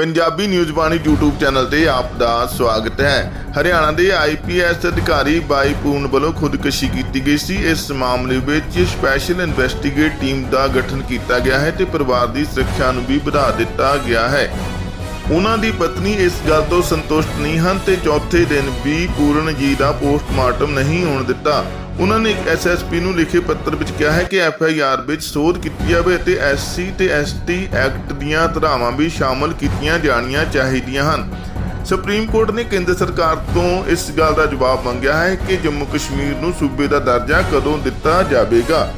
Punjabi news Bani YouTube channel ਤੇ ਆਪ ਦਾ ਸਵਾਗਤ ਹੈ। ਹਰਿਆਣਾ ਦੇ ਆਈਪੀਐਸ ਅਧਿਕਾਰੀ ਬਾਈ ਪੂਰਨ ਵੱਲੋਂ ਖੁਦਕੁਸ਼ੀ ਕੀਤੀ ਗਈ ਸੀ। ਇਸ ਮਾਮਲੇ ਵਿੱਚ ਸਪੈਸ਼ਲ ਇਨਵੈਸਟੀਗੇਟ ਟੀਮ ਦਾ ਗਠਨ ਕੀਤਾ ਗਿਆ ਹੈ ਤੇ ਪਰਿਵਾਰ ਦੀ ਸੁਰੱਖਿਆ ਨੂੰ ਵੀ ਵਧਾ ਦਿੱਤਾ ਗਿਆ ਹੈ। ਉਹਨਾਂ ਦੀ ਪਤਨੀ ਇਸ ਗੱਲ ਤੋਂ ਸੰਤੁਸ਼ਟ ਨਹੀਂ ਹਨ ਤੇ ਚੌਥੇ ਦਿਨ ਵੀ ਪੂਰਨ ਜੀ ਦਾ ਪੋਸਟਮਾਰਟਮ ਨਹੀਂ ਹੋਣ ਦਿੱਤਾ। ਉਹਨਾਂ ਨੇ ਇੱਕ ਐਸਐਸਪੀ ਨੂੰ ਲਿਖੇ ਪੱਤਰ ਵਿੱਚ ਕਿਹਾ ਹੈ ਕਿ ਐਫਆਈਆਰ ਵਿੱਚ ਸੋਧ ਕੀਤੀ ਜਾਵੇ ਅਤੇ ਐਸਸੀ ਤੇ ਐਸਟੀ ਐਕਟ ਦੀਆਂ ਧਾਰਾਵਾਂ ਵੀ ਸ਼ਾਮਲ ਕੀਤੀਆਂ ਜਾਣੀਆਂ ਚਾਹੀਦੀਆਂ ਹਨ। ਸੁਪਰੀਮ ਕੋਰਟ ਨੇ ਕੇਂਦਰ ਸਰਕਾਰ ਤੋਂ ਇਸ ਗੱਲ ਦਾ ਜਵਾਬ ਮੰਗਿਆ ਹੈ ਕਿ ਜੰਮੂ ਕਸ਼ਮੀਰ ਨੂੰ ਸੂਬੇ ਦਾ ਦਰਜਾ ਕਦੋਂ ਦਿੱਤਾ ਜਾਵੇਗਾ।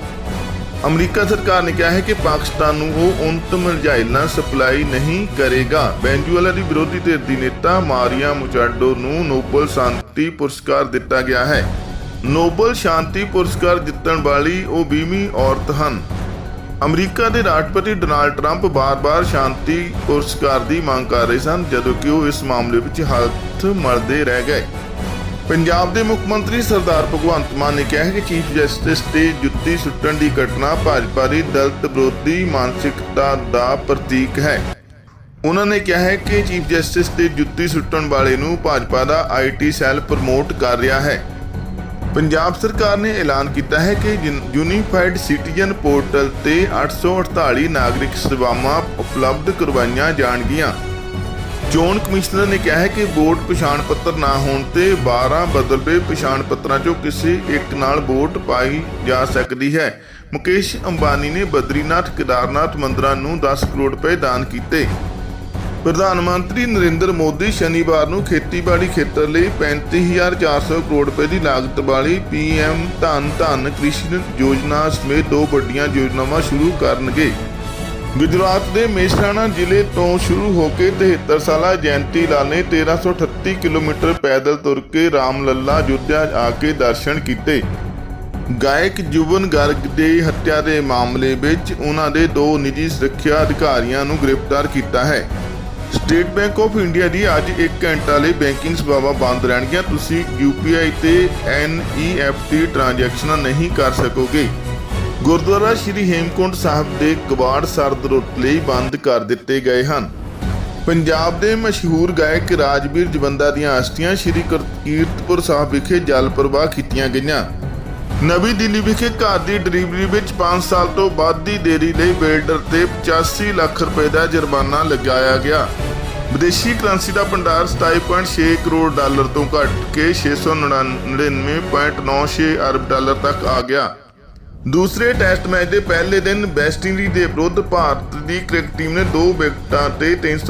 ਅਮਰੀਕਾ ਸਰਕਾਰ ਨੇ ਕਿਹਾ ਹੈ ਕਿ ਪਾਕਿਸਤਾਨ ਨੂੰ ਉਹ ਉਨਤ ਮਿਜ਼ਾਈਲਾਂ ਸਪਲਾਈ ਨਹੀਂ ਕਰੇਗਾ। ਵੈਨਜ਼ੂਏਲਾ ਦੀ ਵਿਰੋਧੀ ਧਿਰ ਦੀ ਨੇਤਾ ਮਾਰੀਆ ਮੁਚਾਡੋ ਨੂੰ ਨੋਬਲ ਸ਼ਾਂਤੀ ਪੁਰਸਕਾਰ ਦਿੱਤਾ ਗਿਆ ਹੈ। ਨੋਬਲ ਸ਼ਾਂਤੀ ਪੁਰਸਕਾਰ ਜਿੱਤਣ ਵਾਲੀ ਉਹ 20ਵੀਂ ਔਰਤ ਹਨ। ਅਮਰੀਕਾ ਦੇ ਰਾਸ਼ਟਰਪਤੀ ਡੋਨਾਲਡ ਟਰੰਪ ਬਾਰ-ਬਾਰ ਸ਼ਾਂਤੀ ਪੁਰਸਕਾਰ ਦੀ ਮੰਗ ਕਰ ਰਹੇ ਸਨ, ਜਦੋਂ ਕਿ ਉਹ ਇਸ ਮਾਮਲੇ ਵਿੱਚ ਹੱਥ ਮਲਦੇ ਰਹਿ ਗਏ। ਪੰਜਾਬ ਦੇ ਮੁੱਖ ਮੰਤਰੀ ਸਰਦਾਰ ਭਗਵੰਤ ਮਾਨ ਨੇ ਕਿਹਾ ਕਿ ਚੀਫ ਜਸਟਿਸ ਤੇ ਜੁੱਤੀ ਸੁੱਟਣ ਦੀ ਘਟਨਾ ਭਾਜਪਾ ਦੀ ਦਲਤ ਵਿਰੋਧੀ ਮਾਨਸਿਕਤਾ ਦਾ ਪ੍ਰਤੀਕ ਹੈ। ਉਹਨਾਂ ਨੇ ਕਿਹਾ ਹੈ ਕਿ ਚੀਫ ਜਸਟਿਸ ਤੇ ਜੁੱਤੀ ਸੁੱਟਣ ਵਾਲੇ ਨੂੰ ਭਾਜਪਾ ਦਾ ਆਈਟੀ ਸੈੱਲ ਪ੍ਰਮੋਟ ਕਰ ਰਿਹਾ ਹੈ। ਪੰਜਾਬ ਸਰਕਾਰ ਨੇ ਐਲਾਨ ਕੀਤਾ ਹੈ ਕਿ ਯੂਨੀਫਾਈਡ ਸਿਟੀਜ਼ਨ ਪੋਰਟਲ ਤੇ 848 ਨਾਗਰਿਕ ਸੇਵਾਵਾਂ ਉਪਲਬਧ ਕਰਵਾਈਆਂ ਜਾਣਗੀਆਂ। ਚੋਣ ਕਮਿਸ਼ਨਰ ਨੇ ਕਿਹਾ ਹੈ ਕਿ ਵੋਟ ਪਛਾਣ ਪੱਤਰ ਨਾ ਹੋਣ ਤੇ 12 ਬਦਲਵੇਂ ਪਛਾਣ ਪੱਤਰਾਂ ਚੋਂ ਕਿਸੇ ਇੱਕ ਨਾਲ ਵੋਟ ਪਾਈ ਜਾ ਸਕਦੀ ਹੈ। ਮੁਕੇਸ਼ ਅੰਬਾਨੀ ਨੇ ਬਦਰੀਨਾਥ ਕੇਦਾਰਨਾਥ ਮੰਦਰਾਂ ਨੂੰ 10 ਕਰੋੜ ਰੁਪਏ ਦਾਨ ਕੀਤੇ। ਪ੍ਰਧਾਨ ਮੰਤਰੀ ਨਰਿੰਦਰ ਮੋਦੀ ਸ਼ਨੀਵਾਰ ਨੂੰ ਖੇਤੀਬਾੜੀ ਖੇਤਰ ਲਈ 35400 ਕਰੋੜ ਰੁਪਏ ਦੀ ਲਾਗਤ ਵਾਲੀ ਪੀਐਮ ਧਨ ਧਨ ਕ੍ਰਿਸ਼ੀ ਯੋਜਨਾ ਸਮੇਤ ਦੋ ਵੱਡੀਆਂ ਯੋਜਨਾਵਾਂ ਸ਼ੁਰੂ ਕਰਨਗੇ। ਗੁਜਰਾਤ ਦੇ ਮੇਸ਼ਰਾਣਾ ਜ਼ਿਲ੍ਹੇ ਤੋਂ ਸ਼ੁਰੂ ਹੋ ਕੇ 73 ਸਾਲਾ ਜੈਂਤੀ ਲਾਲ ਨੇ 1338 ਕਿਲੋਮੀਟਰ ਪੈਦਲ ਤੁਰ ਕੇ ਰਾਮਲੱਲਾ ਅਯੁੱਧਿਆ ਆ ਕੇ ਦਰਸ਼ਨ ਕੀਤੇ। ਗਾਇਕ ਜੁਬਨ ਗਰਗ ਦੇ ਹੱਤਿਆ ਦੇ ਮਾਮਲੇ ਵਿੱਚ ਉਹਨਾਂ ਦੇ ਦੋ ਨਿੱਜੀ ਸੁਰੱਖਿਆ ਅਧਿਕਾਰੀਆਂ ਨੂੰ ਗ੍ਰਿਫਤਾਰ ਕੀਤਾ ਹੈ। ਸਟੇਟ ਬੈਂਕ ਆਫ ਇੰਡੀਆ ਦੀ ਅੱਜ 1 ਘੰਟਾ ਲਈ ਬੈਂਕਿੰਗ ਸੇਵਾਵਾਂ ਬੰਦ ਰਹਿਣਗੀਆਂ। ਤੁਸੀਂ UPI ਤੇ NEFT ਟ੍ਰਾਂਜੈਕਸ਼ਨਾਂ ਨਹੀਂ ਕਰ ਸਕੋਗੇ। ਗੁਰਦੁਆਰਾ ਸ਼੍ਰੀ ਹੇਮਕੁੰਟ ਸਾਹਿਬ ਦੇ ਕਬਾੜ ਸਰਦ ਰੁੱਤ ਲਈ ਬੰਦ ਕਰ ਦਿੱਤੇ ਗਏ ਹਨ। ਪੰਜਾਬ ਦੇ ਮਸ਼ਹੂਰ ਗਾਇਕ ਰਾਜਵੀਰ ਜਵੰਦਾ ਦੀਆਂ ਅਸਥੀਆਂ ਸ਼੍ਰੀ ਕਰ- ਕੀਰਤਪੁਰ ਸਾਹਿਬ ਵਿਖੇ ਜਲ ਪ੍ਰਵਾਹ ਕੀਤੀਆਂ ਗਈਆਂ। ਨਵੀਂ ਦਿੱਲੀ ਵਿਖੇ ਘਰ ਦੀ ਡਿਲੀਵਰੀ ਵਿੱਚ 5 ਸਾਲ ਤੋਂ ਵੱਧ ਦੀ ਦੇਰੀ ਲਈ ਬਿਲਡਰ ਤੇ 85 ਲੱਖ ਰੁਪਏ ਦਾ ਜੁਰਮਾਨਾ ਲਗਾਇਆ ਗਿਆ। ਵਿਦੇਸ਼ੀ ਕਰੰਸੀ ਦਾ ਭੰਡਾਰ 27.6 ਕਰੋੜ ਡਾਲਰ ਤੋਂ ਘਟ ਕੇ 699.96 ਅਰਬ ਡਾਲਰ ਤੱਕ ਆ ਗਿਆ। ਦੂਸਰੇ ਟੈਸਟ ਮੈਚ ਦੇ ਪਹਿਲੇ ਦਿਨ ਵੈਸਟ ਇੰਡੀਜ਼ ਦੇ ਵਿਰੁੱਧ ਭਾਰਤ ਦੀ ਕ੍ਰਿਕਟ ਟੀਮ ਨੇ ਦੋ ਵਿਕਟਾਂ ਤੇ 300